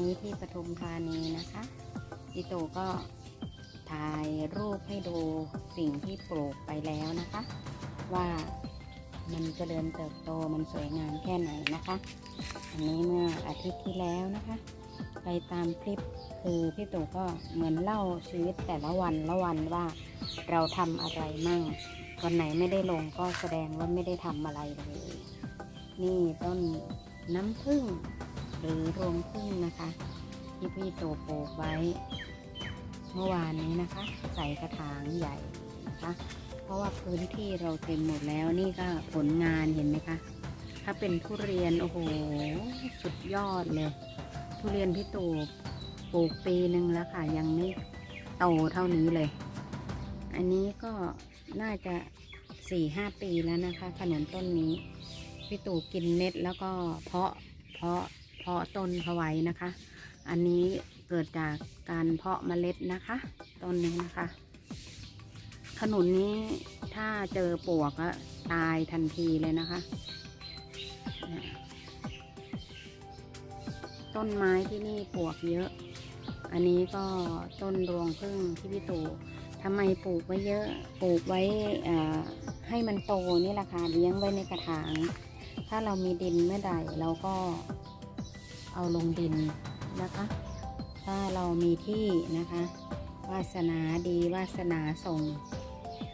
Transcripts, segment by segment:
นี้ที่ปทุมธานีนะคะพี่โตก็ถ่ายรูปให้ดูสิ่งที่ปลูกไปแล้วนะคะ ว่ามันเจริญเติบโตมันสวยงามแค่ไหนนะคะ อันนี้เมื่ออาทิตย์ที่แล้วนะคะ ไปตามคลิปคือพี่ตู่ก็เหมือนเล่าชีวิตแต่ละวันละวันว่าเราทำอะไรมั่งวันไหนไม่ได้ลงก็แสดงว่าไม่ได้ทำอะไรเลย นี่ต้นน้ำผึ้ง หรือรวงผึ้งนะคะที่พี่ตู่ปลูกไว้ เมื่อวานนี้นะคะ ใส่กระถางใหญ่นะคะ เพราะว่าพื้นที่เราเต็มหมดแล้วนี่ก็ผลงานเห็นไหมคะ ถ้าเป็นทุเรียนโอ้โหสุดยอดเลย ทุเรียนพี่ตู่ปลูกปีหนึ่งแล้วค่ะ ยังไม่โตเท่านี้เลย อันนี้ก็น่าจะสี่ห้าปีแล้วนะคะ ขนุนต้นนี้ พี่ตู่กินเม็ดแล้วก็เพาะเพาะาะต้นเขาไว้นะคะ อันนี้เกิดจากการเพาะเมล็ดนะคะ ต้นนี้นะคะ ขนุนนี้ถ้าเจอปวกก็ตายทันทีเลยนะคะ ต้นไม้ที่นี่ปวกเยอะ อันนี้ก็ต้นรวงพึ่งที่พี่ตู่ทำไมปลูกไว้เยอะ ปลูกไว้ให้มันโตนี่แหละค่ะ เลี้ยงไว้ในกระถาง ถ้าเรามีดินเมื่อใดเราก็ เอาลงดินนะคะ ถ้าเรามีที่นะคะ วาสนาดีวาสนาส่ง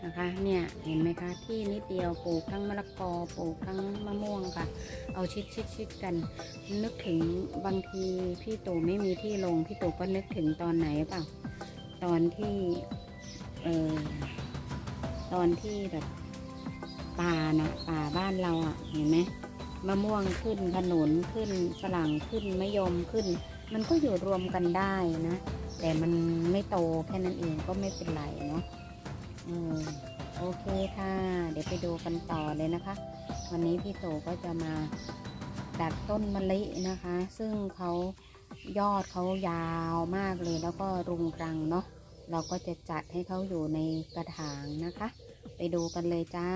นะคะเนี่ยเห็นไหมคะที่นิดเดียวปลูกทั้งมะละกอปลูกทั้งมะม่วงค่ะ เอาชิดชิดชิดกัน นึกถึงบางทีพี่ตู่ไม่มีที่ลงพี่ตู่ก็นึกถึงตอนไหนเปล่าตอนที่เออตอนที่แบบป่านะป่าบ้านเราอะ่ะเห็นไหม มะม่วงขึ้นขนุนขึ้นฝรั่งขึ้นมะยมขึ้น มันก็อยู่รวมกันได้นะ แต่มันไม่โตแค่นั้นเองก็ไม่เป็นไรเนาะอืมโอเคค่ะ เดี๋ยวไปดูกันต่อเลยนะคะ วันนี้พี่โตก็จะมาดัดต้นมะลินะคะ ซึ่งเขายอดเขายาวมากเลยแล้วก็รุงรังเนาะเราก็จะจัดให้เขาอยู่ในกระถางนะคะ ไปดูกันเลยจ้า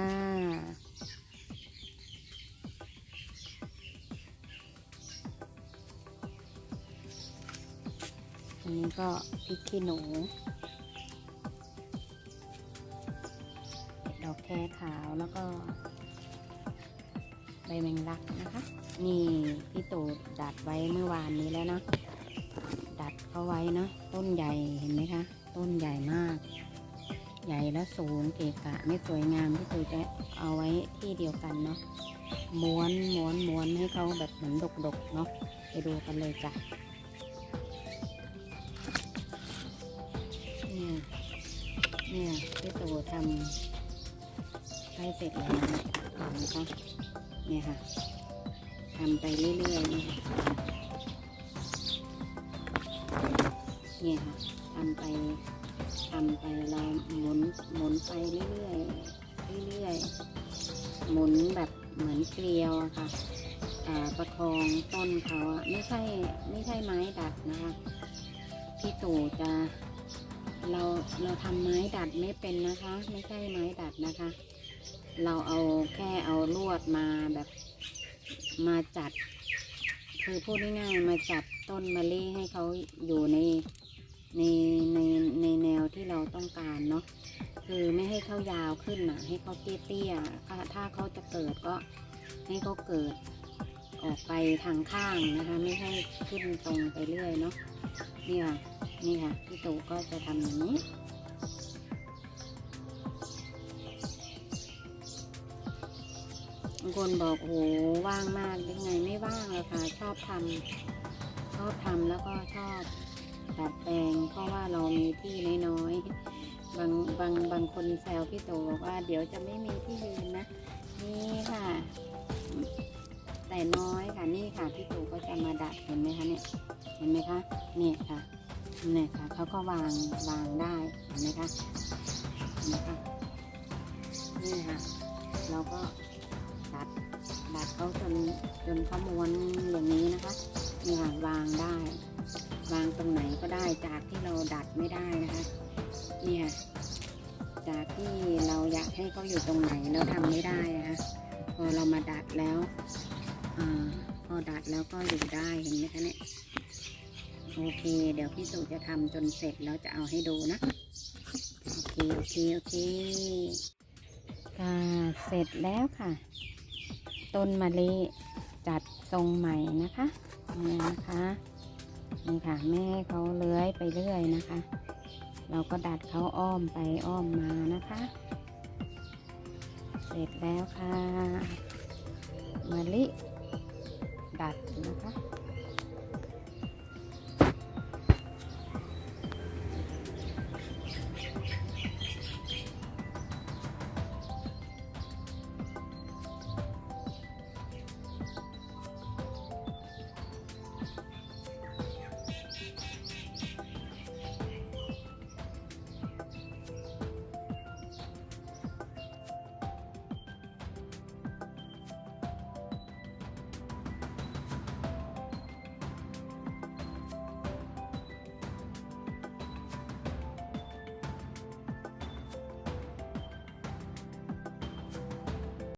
อันนี้ก็พริกขี้หนูดอกแครขาวแล้วก็ ใบแมงลักนะคะ นี่พี่ตู่ดัดไว้เมื่อวานนี้แล้วนะดัดเขาไว้เนาะต้นใหญ่เห็นไหมคะ ต้นใหญ่มาก ใหญ่และสูงเกะกะไม่สวยงามพี่ตู่จะเอาไว้ที่เดียวกันเนาะม้วนม้วนม้วนให้เขาแบบเหมือนดกๆเนาะไปดูกันเลยจ้ะ เนี่ยเนี่ยพี่ตู่ทำให้เสร็จแล้วนะคะเนี่ยค่ะทำไปเรื่อยๆนะคะเนี่ยค่ะทำไปทำไปเราหมุนหมุนไปเรื่อยๆเรื่อยๆหมุนแบบเหมือนเกลียวอะค่ะประคองต้นเขาอะไม่ใช่ไม่ใช่ไม้ดัดนะคะพี่ตู่จะ เราเราทำไม้ดัดไม่เป็นนะคะ ไม่ใช่ไม้ดัดนะคะ เราเอาแค่เอาลวดมาแบบมาจัด คือพูดง่ายๆมาจัดต้นมะลิให้เขาอยู่ในในในในแนวที่เราต้องการเนาะคือไม่ให้เขายาวขึ้นนะให้เขาเตี้ยๆถ้าถ้าเขาจะเกิดก็ให้เขาเกิด ออกไปทางข้างนะคะ ไม่ให้ขึ้นตรงไปเรื่อยเนาะนี่ค่ะนี่ค่ะพี่ตู่ก็จะทำอย่างนี้บางคนบอกโอ้โหว่างมากยังไงไม่ว่างเลยค่ะ ชอบทำชอบทำแล้วก็ชอบดัดแปลง เพราะว่าเรามีที่น้อยๆบางบางบางคนแซวพี่ตู่บอกว่า เดี๋ยวจะไม่มีที่ยืนนะนี่ค่ะ มาดัดเห็นไหมคะเนี่ยเห็นไหมคะเนี่ยค่ะเนี่ยค่ะเขาก็วางวางได้เห็นไหมคะเห็นไหมคะนี่ค่ะเราก็ดัดดัดเขาจนจนเขาม้วนอย่างนี้นะคะนี่ค่ะวางได้ วางตรงไหนก็ได้จากที่เราดัดไม่ได้นะคะเนี่ยจากที่เราอยากให้เขาอยู่ตรงไหนเราทำไม่ได้นะคะพอเรามาดัดแล้วอา พอดัดแล้วก็อยู่ได้เห็นไหมคะเนี่ย โอเค เดี๋ยวพี่ตูจะทำจนเสร็จแล้วจะเอาให้ดูนะ โอเค โอเค โอเคค่ะเสร็จแล้วค่ะ ต้นมะลิจัดทรงใหม่นะคะนี่นะคะนี่ค่ะแม่ให้เขาเลื้อยไปเรื่อยนะคะ เราก็ดัดเขาอ้อมไปอ้อมมานะคะ เสร็จแล้วค่ะมะลิ ดัดนะคะ